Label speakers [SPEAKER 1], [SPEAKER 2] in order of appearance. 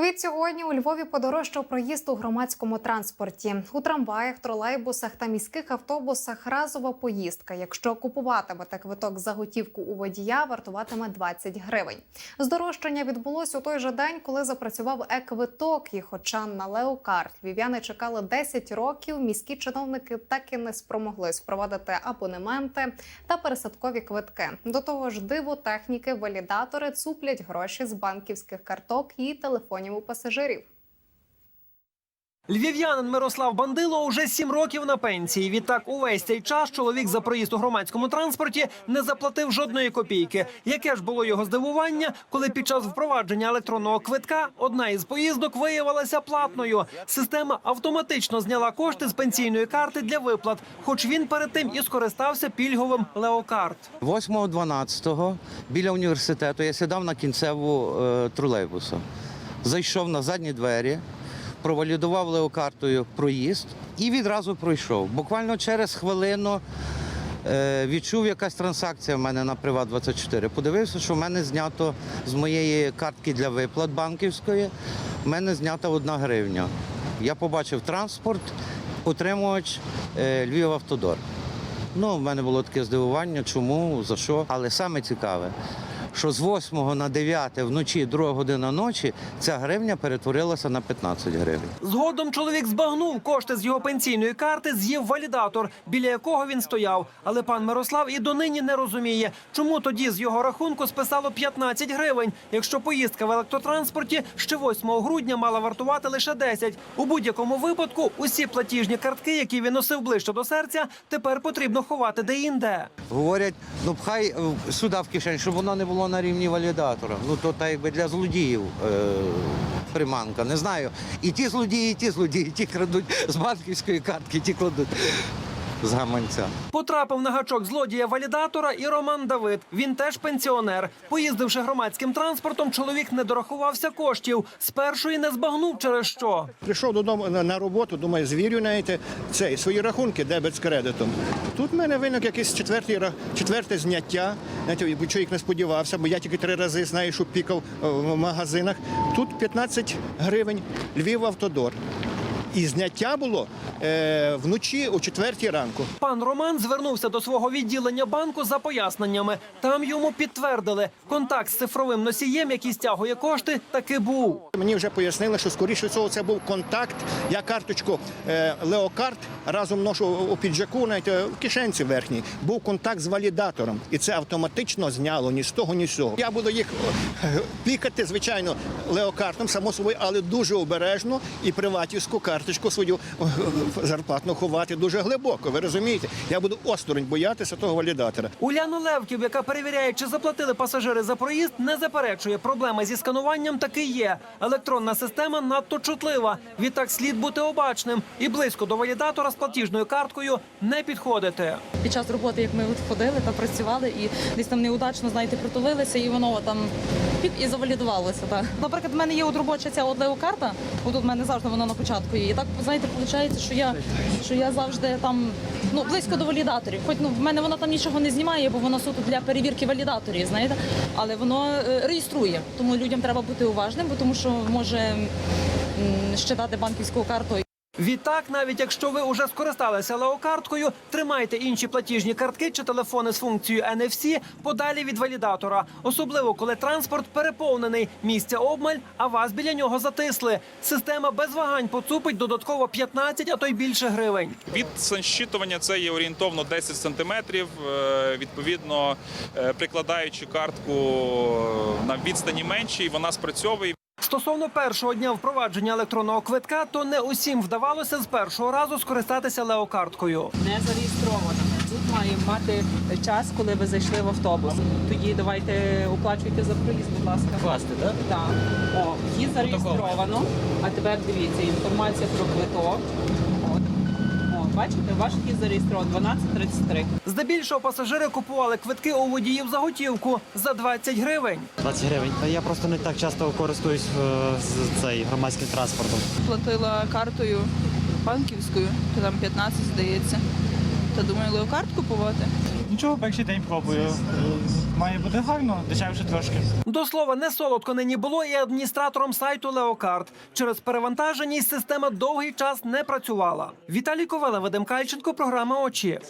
[SPEAKER 1] Від сьогодні у Львові подорожчав проїзд у громадському транспорті. У трамваях, тролейбусах та міських автобусах разова поїздка. Якщо купуватимете квиток за готівку у водія, вартуватиме 20 гривень. Здорожчання відбулось у той же день, коли запрацював е-квиток. І хоча на леокарт львів'яни чекали 10 років, міські чиновники так і не спромоглись впровадити абонементи та пересадкові квитки. До того ж, диво техніки, валідатори цуплять гроші з банківських карток і телефонів у пасажирів.
[SPEAKER 2] Львів'янин Мирослав Бандило уже сім років на пенсії. Відтак, увесь цей час чоловік за проїзд у громадському транспорті не заплатив жодної копійки. Яке ж було його здивування, коли під час впровадження електронного квитка одна із поїздок виявилася платною. Система автоматично зняла кошти з пенсійної карти для виплат, хоч він перед тим і скористався пільговим леокарт.
[SPEAKER 3] 8.12 біля університету я сідав на кінцеву е, тролейбуса. Зайшов на задні двері, провалідував леокартою проїзд і відразу пройшов. Буквально через хвилину е, відчув якась транзакція в мене на Приват 24. Подивився, що в мене знято з моєї картки для виплат банківської, в мене знята одна гривня. Я побачив транспорт, отримувач е, Львів Автодор. Ну, в мене було таке здивування, чому, за що. Але саме цікаве, що з 8 на 9 вночі, 2 година ночі, ця гривня перетворилася на 15 гривень.
[SPEAKER 2] Згодом чоловік збагнув кошти з його пенсійної карти, з'їв валідатор, біля якого він стояв. Але пан Мирослав і донині не розуміє, чому тоді з його рахунку списало 15 гривень, якщо поїздка в електротранспорті ще 8 грудня мала вартувати лише 10. У будь-якому випадку усі платіжні картки, які він носив ближче до серця, тепер потрібно ховати де-інде.
[SPEAKER 3] Говорять, ну пхай е, сюди в кишень, щоб воно не було на рівні валідатора. Ну то так якби для злодіїв е, приманка. Не знаю. І ті злодії, і ті злодії, ті крадуть з банківської картки, ті кладуть з гаманця.
[SPEAKER 2] Потрапив на гачок злодія валідатора і Роман Давид. Він теж пенсіонер. Поїздивши громадським транспортом, чоловік не дорахувався коштів. Спершу і не збагнув через що.
[SPEAKER 4] Прийшов додому на, роботу, думаю, звірю знаєте, цей, свої рахунки, дебет з кредитом. Тут в мене виник якесь четвертий, четверте зняття. Знаєте, чоловік не сподівався, бо я тільки три рази знаю, що пікав е, в магазинах. Тут 15 гривень Львів Автодор. І зняття було е, вночі о четвертій ранку.
[SPEAKER 2] Пан Роман звернувся до свого відділення банку за поясненнями. Там йому підтвердили, контакт з цифровим носієм, який стягує кошти, таки був.
[SPEAKER 4] Мені вже пояснили, що скоріше всього це був контакт. Я карточку е, Леокарт разом ношу у піджаку, навіть е, в кишенці верхній. Був контакт з валідатором, і це автоматично зняло ні з того, ні з цього. Я буду їх е, пікати, звичайно, леокартом, само собою, але дуже обережно і приватівську карточку свою е, зарплатну ховати дуже глибоко. Ви розумієте? Я буду осторонь боятися того валідатора.
[SPEAKER 2] Уляну Левків, яка перевіряє, чи заплатили пасажири за проїзд, не заперечує. Проблема зі скануванням таки є. Електронна система надто чутлива. Відтак слід бути обачним і близько до валідатора з платіжною карткою не підходити.
[SPEAKER 5] Під час роботи, як ми от ходили та працювали, і десь там неудачно, знаєте, притулилися, і воно там і завалідувалося. Так. Наприклад, в мене є от робоча ця от леокарта, отут в мене завжди вона на початку є. І так, знаєте, виходить, що я, що я завжди там ну, близько до валідаторів. Хоч ну, в мене вона там нічого не знімає, бо воно суто для перевірки валідаторів, знаєте, але воно е, реєструє. Тому людям треба бути уважним, бо тому що може м, дати банківську карту.
[SPEAKER 2] Відтак, навіть якщо ви уже скористалися леокарткою, тримайте інші платіжні картки чи телефони з функцією NFC подалі від валідатора, особливо коли транспорт переповнений, місця обмаль, а вас біля нього затисли. Система без вагань поцупить додатково 15, а то й більше гривень.
[SPEAKER 6] Від щитування це є орієнтовно 10 сантиметрів. Е, Відповідно, е, прикладаючи картку на відстані меншій, вона спрацьовує.
[SPEAKER 2] Стосовно першого дня впровадження електронного квитка, то не усім вдавалося з першого разу скористатися леокарткою.
[SPEAKER 7] не зареєстровано. Тут має мати час, коли ви зайшли в автобус. Тоді давайте оплачуйте за проїзд, будь ласка. Класти, так? Так. О, її зареєстровано. А тепер дивіться, інформація про квиток. Бачите, ваш кіт зареєстрований 1233.
[SPEAKER 2] Здебільшого пасажири купували квитки у водіїв за готівку за 20 гривень.
[SPEAKER 8] 20 гривень. Я просто не так часто користуюсь е, з цей громадським транспортом.
[SPEAKER 9] платила картою банківською, то там 15, здається. Та думаю, леокарт купувати.
[SPEAKER 8] Нічого, перший день пробую. Має бути гарно, дешевше трошки.
[SPEAKER 2] До слова, не солодко нині було і адміністратором сайту Леокарт. Через перевантаженість система довгий час не працювала. Віталій Ковела, Вадим Кальченко, програма Очі.